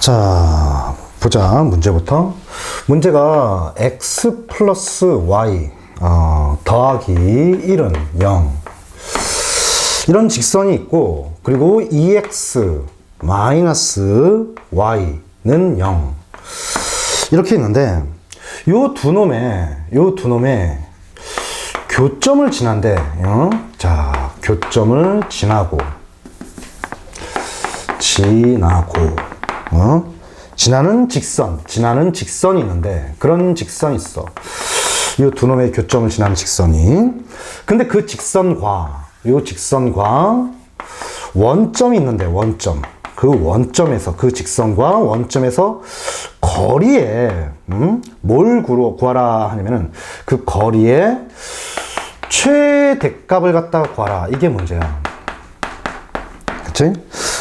자, 보자. 문제부터. 문제가 x 플러스 y 어, 더하기 1은 0. 이런 직선이 있고, 그리고 2x 마이너스 y는 0. 이렇게 있는데, 요 두 놈의, 요 두 놈의 교점을 지난데, 어? 자, 교점을 지나고, 지나고, 어? 지나는 직선, 지나는 직선이 있는데, 그런 직선이 있어. 이 두 놈의 교점을 지나는 직선이. 근데 그 직선과, 이 직선과 원점이 있는데, 원점. 그 원점에서, 그 직선과 원점에서 거리에, 음? 뭘 구하라 하냐면은, 그 거리에 최대값을 갖다가 구하라. 이게 문제야. 그치?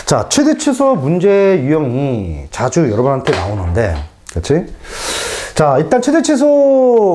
자, 최대 최소 문제 유형이 자주 여러분한테 나오는데, 그치? 자, 일단 최대 최소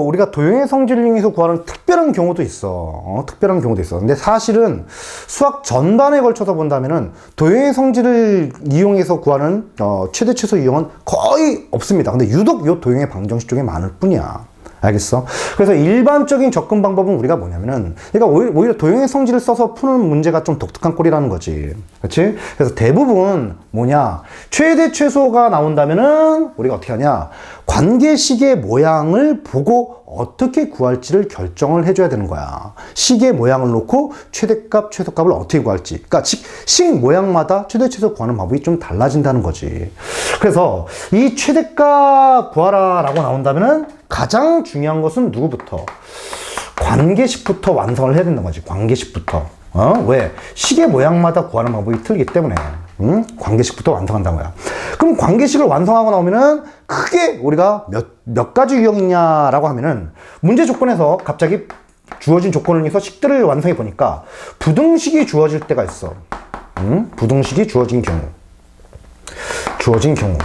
우리가 도형의 성질을 이용해서 구하는 특별한 경우도 있어. 어, 특별한 경우도 있어. 근데 사실은 수학 전반에 걸쳐서 본다면은 도형의 성질을 이용해서 구하는 어, 최대 최소 유형은 거의 없습니다. 근데 유독 요 도형의 방정식 쪽에 많을 뿐이야. 알겠어? 그래서 일반적인 접근 방법은 우리가 뭐냐면은, 그러니까 오히려, 도형의 성질을 써서 푸는 문제가 좀 독특한 꼴이라는 거지. 그치? 그래서 대부분 뭐냐, 최대 최소가 나온다면은, 우리가 어떻게 하냐, 관계식의 모양을 보고 어떻게 구할지를 결정을 해줘야 되는 거야. 식의 모양을 놓고 최대값, 최소값을 어떻게 구할지. 그러니까 식, 식 모양마다 최대, 최소 구하는 방법이 좀 달라진다는 거지. 그래서 이 최대값 구하라 라고 나온다면은 가장 중요한 것은 누구부터? 관계식부터 완성을 해야 된다는 거지. 관계식부터. 어? 왜? 식의 모양마다 구하는 방법이 틀리기 때문에. 음? 관계식부터 완성한다는 거야. 그럼 관계식을 완성하고 나오면은 크게 우리가 몇, 몇 가지 유형이냐라고 하면은 문제 조건에서 갑자기 주어진 조건을 위해서 식들을 완성해 보니까 부등식이 주어질 때가 있어. 음? 부등식이 주어진 경우. 주어진 경우.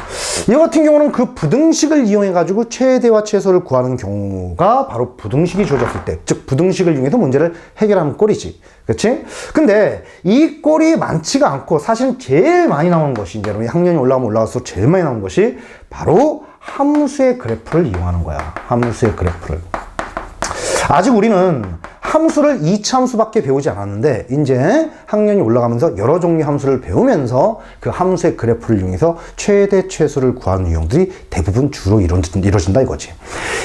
이 같은 경우는 그 부등식을 이용해 가지고 최대와 최소를 구하는 경우가 바로 부등식이 주어졌을 때, 즉 부등식을 이용해서 문제를 해결하는 꼴이지. 그렇지? 근데 이 꼴이 많지가 않고 사실은 제일 많이 나오는 것이 이제 학년이 올라가면 올라갈수록 제일 많이 나오는 것이 바로 함수의 그래프를 이용하는 거야. 함수의 그래프를. 아직 우리는 함수를 이차함수밖에 배우지 않았는데 이제 학년이 올라가면서 여러 종류 함수를 배우면서 그 함수의 그래프를 이용해서 최대 최소를 구하는 유형들이 대부분 주로 이루어진다 이거지.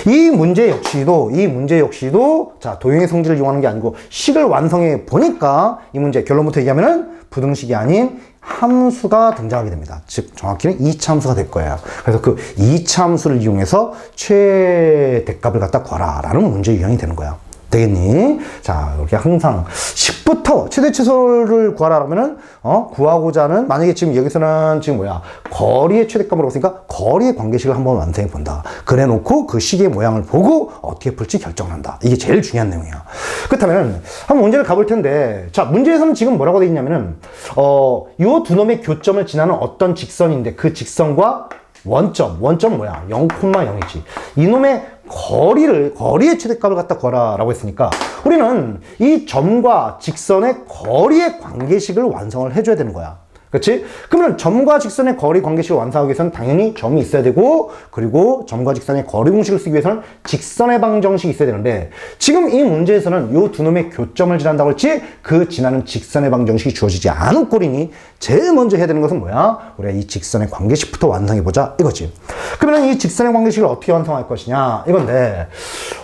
이 문제 역시도 이 문제 역시도 자 도형의 성질을 이용하는 게 아니고 식을 완성해 보니까 이 문제 결론부터 얘기하면은 부등식이 아닌 함수가 등장하게 됩니다. 즉 정확히는 이차함수가 될 거예요. 그래서 그 이차함수를 이용해서 최대값을 갖다 구하라 라는 문제 유형이 되는 거야. 되겠니? 자, 이렇게 항상 10부터 최대 최소를 구하라 그러면은 어, 구하고자 하는 만약에 지금 여기서는 지금 뭐야? 거리의 최대값으로 봤으니까 거리의 관계식을 한번 완성해 본다. 그래 놓고 그 식의 모양을 보고 어떻게 풀지 결정한다. 이게 제일 중요한 내용이야. 그렇다면 한번 문제를 가볼 텐데 자, 문제에서는 지금 뭐라고 돼 있냐면은 어, 요 두 놈의 교점을 지나는 어떤 직선인데 그 직선과 원점, 원점 뭐야? 0,0이지. 이놈의 거리를, 거리의 최대값을 갖다 구하라라고 했으니까 우리는 이 점과 직선의 거리의 관계식을 완성을 해줘야 되는 거야. 그렇지? 그러면 점과 직선의 거리 관계식을 완성하기 위해서는 당연히 점이 있어야 되고 그리고 점과 직선의 거리 공식을 쓰기 위해서는 직선의 방정식이 있어야 되는데 지금 이 문제에서는 이두 놈의 교점을 지난다고 했지 그 지나는 직선의 방정식이 주어지지 않은 꼴이니 제일 먼저 해야 되는 것은 뭐야? 우리가 이 직선의 관계식부터 완성해보자 이거지. 그러면 이 직선의 관계식을 어떻게 완성할 것이냐 이건데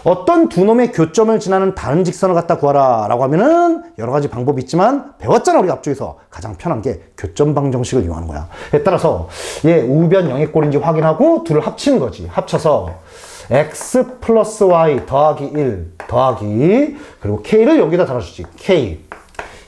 어떤 두 놈의 교점을 지나는 다른 직선을 갖다 구하라 라고 하면은 여러 가지 방법이 있지만 배웠잖아 우리 앞쪽에서 가장 편한 게 교점 방 정식을 이용하는 거야. 에 따라서 얘 우변 0의 꼴인지 확인하고 둘을 합치는 거지. 합쳐서 x 플러스 y 더하기 1 더하기 그리고 k를 여기다 달아주지. k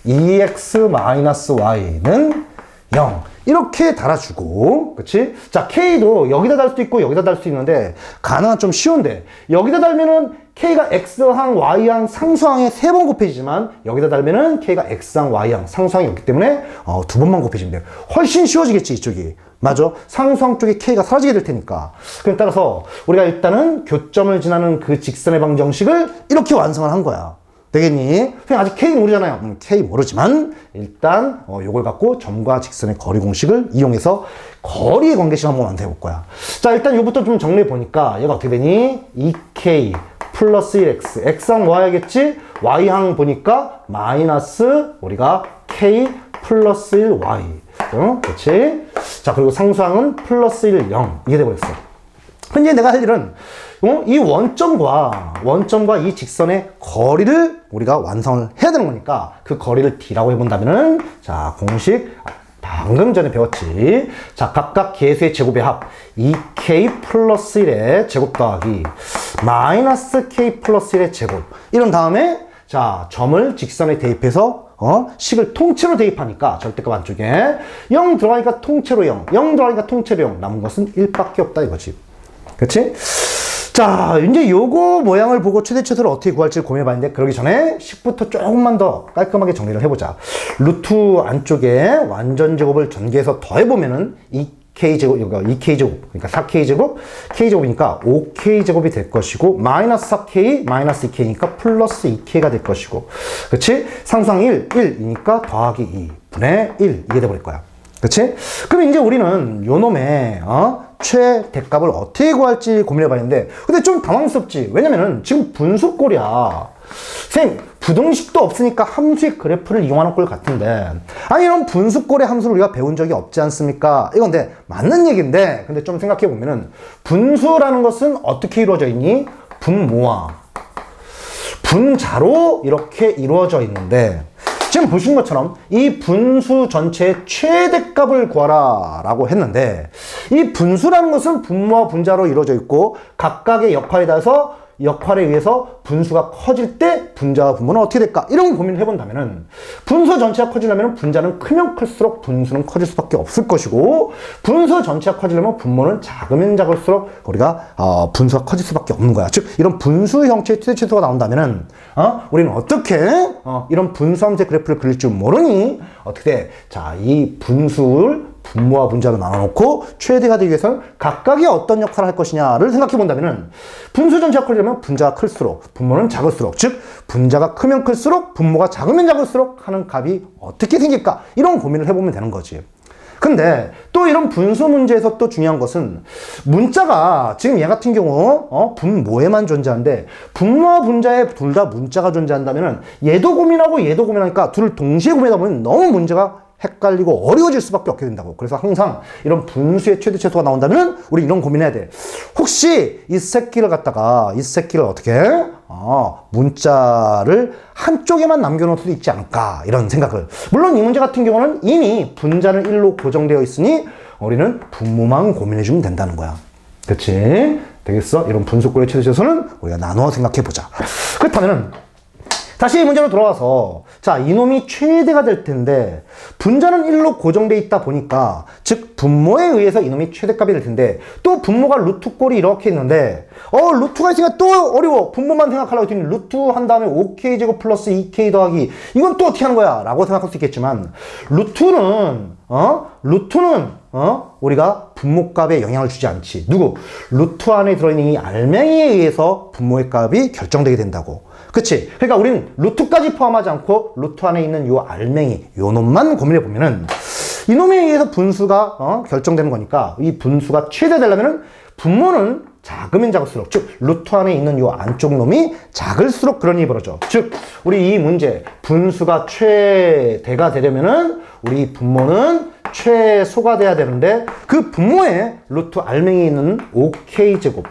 2x 마이너스 y는 0 이렇게 달아주고 그치? 자 K도 여기다 달 수도 있고 여기다 달 수도 있는데 가능한 좀 쉬운데 여기다 달면은 K가 X항, Y항, 상수항에 세 번 곱해지지만 여기다 달면은 K가 X항, Y항, 상수항이 없기 때문에 어, 두 번만 곱해지면 돼요. 훨씬 쉬워지겠지 이쪽이. 맞아? 상수항 쪽에 K가 사라지게 될 테니까. 그럼 따라서 우리가 일단은 교점을 지나는 그 직선의 방정식을 이렇게 완성을 한 거야 되겠니? 선생님 아직 K 모르잖아요. 음, K 모르지만 일단 어, 요걸 갖고 점과 직선의 거리 공식을 이용해서 거리 관계식 한번 만들어 볼 거야. 자 일단 요부터 좀 정리해 보니까 얘가 어떻게 되니? 2K 플러스 1X X항 Y겠지? Y항 보니까 마이너스 우리가 K 플러스 1Y 어? 그렇지? 자 그리고 상수항은 플러스 1, 0 이게 돼버렸어. 현재 내가 할 일은 어? 이 원점과 원점과 이 직선의 거리를 우리가 완성을 해야 되는 거니까 그 거리를 D라고 해본다면은 자 공식 방금 전에 배웠지. 자 각각 계수의 제곱의 합 2K 플러스 1의 제곱 더하기 마이너스 K 플러스 1의 제곱 이런 다음에 자 점을 직선에 대입해서 어? 식을 통째로 대입하니까 절대값 안쪽에 0 들어가니까 통째로 0 0 들어가니까 통째로 0 남은 것은 1밖에 없다 이거지 그치? 자, 이제 요거 모양을 보고 최대 최소를 어떻게 구할지 고민해 봤는데, 그러기 전에 식부터 조금만 더 깔끔하게 정리를 해보자. 루트 안쪽에 완전 제곱을 전개해서 더해보면은 2k 제곱, 이거 2k 제곱, 그러니까 4k 제곱, k 제곱이니까 5k 제곱이 될 것이고, 마이너스 4k, 마이너스 2k니까 플러스 2k가 될 것이고, 그치? 상상 1, 1이니까 더하기 2, 분의 1, 이게 돼버릴 거야. 그치? 그럼 이제 우리는 요 놈의, 어? 최대값을 어떻게 구할지 고민해 봤는데, 근데 좀 당황스럽지. 왜냐면은 지금 분수꼴이야. 선생님, 부등식도 없으니까 함수의 그래프를 이용하는 꼴 같은데, 아니, 이런 분수꼴의 함수를 우리가 배운 적이 없지 않습니까? 이건데, 맞는 얘기인데, 근데 좀 생각해 보면은, 분수라는 것은 어떻게 이루어져 있니? 분모와 분자로 이렇게 이루어져 있는데, 지금 보신 것처럼 이 분수 전체의 최대값을 구하라 라고 했는데 이 분수라는 것은 분모와 분자로 이루어져 있고 각각의 역할에 따라서 역할에 의해서 분수가 커질 때 분자와 분모는 어떻게 될까? 이런 고민을 해본다면은 분수 전체가 커지려면 분자는 크면 클수록 분수는 커질 수밖에 없을 것이고 분수 전체가 커지려면 분모는 작으면 작을수록 우리가 어, 분수가 커질 수밖에 없는 거야. 즉 이런 분수 형태의 최대치수가 나온다면은 어? 우리는 어떻게 어, 이런 분수 함수의 그래프를 그릴 줄 모르니 어떻게 돼? 자, 이 분수를 분모와 분자로 나눠놓고 최대가 되기 위해서는 각각이 어떤 역할을 할 것이냐를 생각해 본다면은 분수 전체가 커지려면 분자가 클수록 분모는 작을수록 즉 분자가 크면 클수록 분모가 작으면 작을수록 하는 값이 어떻게 생길까 이런 고민을 해보면 되는 거지. 근데 또 이런 분수 문제에서 또 중요한 것은 문자가 지금 얘 같은 경우 어? 분모에만 존재하는데 분모와 분자에 둘 다 문자가 존재한다면은 얘도 고민하고 얘도 고민하니까 둘을 동시에 고민하다 보면 너무 문제가 헷갈리고 어려워질 수밖에 없게 된다고. 그래서 항상 이런 분수의 최대 최소가 나온다면 우리 이런 고민해야 돼. 혹시 이 새끼를 갖다가 이 새끼를 어떻게 어, 문자를 한쪽에만 남겨놓을 수도 있지 않을까 이런 생각을. 물론 이 문제 같은 경우는 이미 분자는 1로 고정되어 있으니 우리는 분모만 고민해주면 된다는 거야. 그치? 되겠어? 이런 분수꼴의 최대 최소는 우리가 나누어 생각해 보자. 그렇다면은 다시 이 문제로 돌아와서 자 이놈이 최대가 될 텐데 분자는 1로 고정돼 있다 보니까 즉 분모에 의해서 이놈이 최대값이 될 텐데 또 분모가 루트 꼴이 이렇게 있는데 어 루트가 있으니까 또 어려워. 분모만 생각하려고 했더니 루트 한 다음에 5k 제곱 플러스 2k 더하기 이건 또 어떻게 하는 거야? 라고 생각할 수 있겠지만 루트는 어? 루트는 어? 우리가 분모값에 영향을 주지 않지. 누구? 루트 안에 들어있는 이 알맹이에 의해서 분모의 값이 결정되게 된다고 그치? 그러니까 우리는 루트까지 포함하지 않고 루트 안에 있는 요 알맹이, 요 놈만 고민해 보면은 이 놈에 의해서 분수가 어, 결정되는 거니까 이 분수가 최대되려면은 분모는 작으면 작을수록 즉 루트 안에 있는 요 안쪽 놈이 작을수록 그런 일이 벌어져. 즉 우리 이 문제 분수가 최대가 되려면은 우리 분모는 최소가 돼야 되는데 그 분모에 루트 알맹이 있는 5k 제곱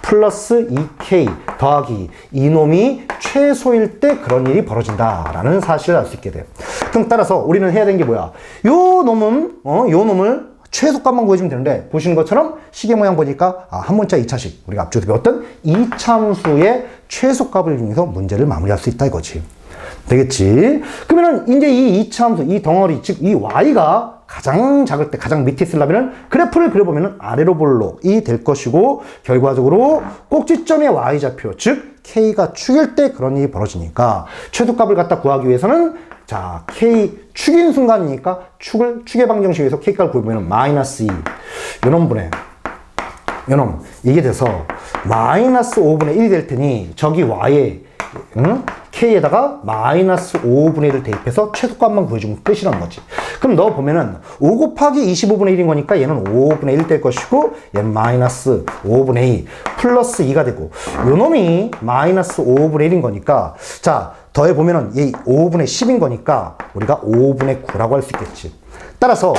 플러스 2k 더하기 이놈이 최소일 때 그런 일이 벌어진다라는 사실을 알 수 있게 돼. 그럼 따라서 우리는 해야 되는 게 뭐야? 요 놈은 어, 요 놈을 최소값만 구해주면 되는데 보시는 것처럼 시계 모양 보니까 아, 한 문자 2차식 우리가 앞쪽에서 배웠던 이참수의 최소값을 이용해서 문제를 마무리할 수 있다 이거지. 되겠지? 그러면은 이제 이 이차함수, 이 덩어리, 즉 이 y가 가장 작을 때 가장 밑에 있으려면 그래프를 그려보면 아래로 볼록이 될 것이고 결과적으로 꼭지점의 y좌표, 즉 k가 축일 때 그런 일이 벌어지니까 최소값을 갖다 구하기 위해서는 자 k 축인 순간이니까 축을 축의 방정식에서 k값을 구해보면 마이너스 2 이런 분의 이놈 이게 돼서 마이너스 5분의 1이 될 테니 저기 y에 응? k에다가 마이너스 5분의 1을 대입해서 최소값만 구해주면 끝이라는 거지. 그럼 너 보면은 5 곱하기 25분의 1인 거니까 얘는 5분의 1 될 것이고 얘는 마이너스 5분의 2 플러스 2가 되고 요 놈이 마이너스 5분의 1인 거니까 자 더해 보면은 이 5분의 10인 거니까 우리가 5분의 9라고 할 수 있겠지. 따라서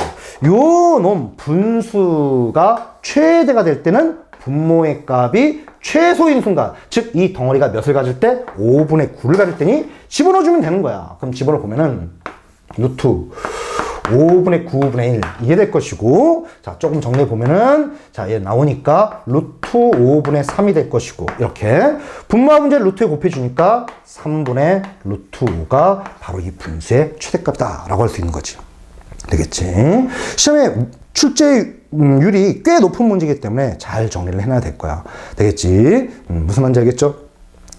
요 놈 분수가 최대가 될 때는 분모의 값이 최소인 순간 즉 이 덩어리가 몇을 가질 때 5분의 9를 가질 때니 집어넣어주면 되는 거야 그럼 집어넣어 보면은 루트 5분의 9분의 1 이게 될 것이고 자 조금 정리해 보면은 자얘 나오니까 루트 5분의 3이 될 것이고 이렇게. 분모와 문제를 루트에 곱해 주니까 3분의 루트 5가 바로 이 분수의 최대값이다 라고 할 수 있는 거지. 되겠지? 시험에 출제율이 꽤 높은 문제이기 때문에 잘 정리를 해놔야 될 거야. 되겠지? 음, 무슨 말인지 알겠죠?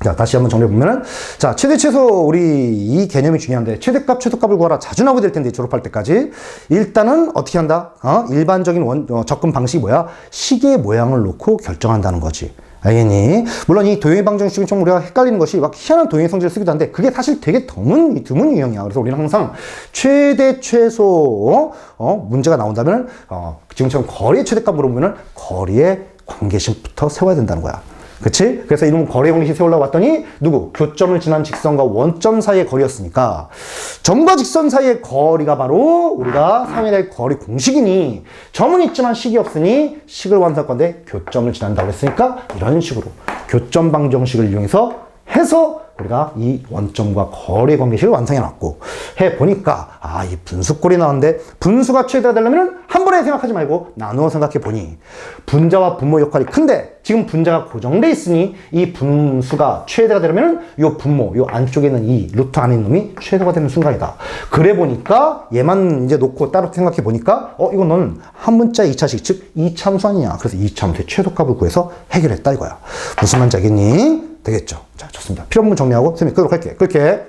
자, 다시 한번 정리해보면은, 자, 최대, 최소, 우리 이 개념이 중요한데, 최대값, 최소값을 구하라 자주 나오게 될 텐데, 졸업할 때까지. 일단은 어떻게 한다? 어? 일반적인 원, 어, 접근 방식이 뭐야? 시계 모양을 놓고 결정한다는 거지. 알겠니? 물론 이 도형의 방정식은 좀 우리가 헷갈리는 것이 막 희한한 도형의 성질을 쓰기도 한데, 그게 사실 되게 드문, 드문 유형이야. 그래서 우리는 항상 최대, 최소, 어, 문제가 나온다면, 어, 지금처럼 거리의 최대값 물어보면은, 거리의 관계식부터 세워야 된다는 거야. 그치? 그래서 이놈 거리 공식 세우려고 봤더니 누구? 교점을 지난 직선과 원점 사이의 거리였으니까 점과 직선 사이의 거리가 바로 우리가 될 거리 공식이니 점은 있지만 식이 없으니 식을 완수할 건데 교점을 지난다고 했으니까 이런 식으로 교점 방정식을 이용해서 해서 우리가 이 원점과 거리 관계식을 완성해 놨고 해 보니까 아 이 분수꼴이 나왔는데 분수가 최대가 되려면 한 번에 생각하지 말고 나누어 생각해 보니 분자와 분모 역할이 큰데 지금 분자가 고정돼 있으니 이 분수가 최대가 되려면 요 분모 요 안쪽에 있는 이 루트 안에 있는 놈이 최대가 되는 순간이다. 그래 보니까 얘만 이제 놓고 따로 생각해 보니까 어 이건 너는 한 문자 2차식 즉 이참수 아니냐. 그래서 이참수의 최소값을 구해서 해결했다 이거야. 무슨 말인지 알겠니? 되겠죠. 자, 좋습니다. 필요 없는 정리하고 선생님 끄도록 할게요. 끌게.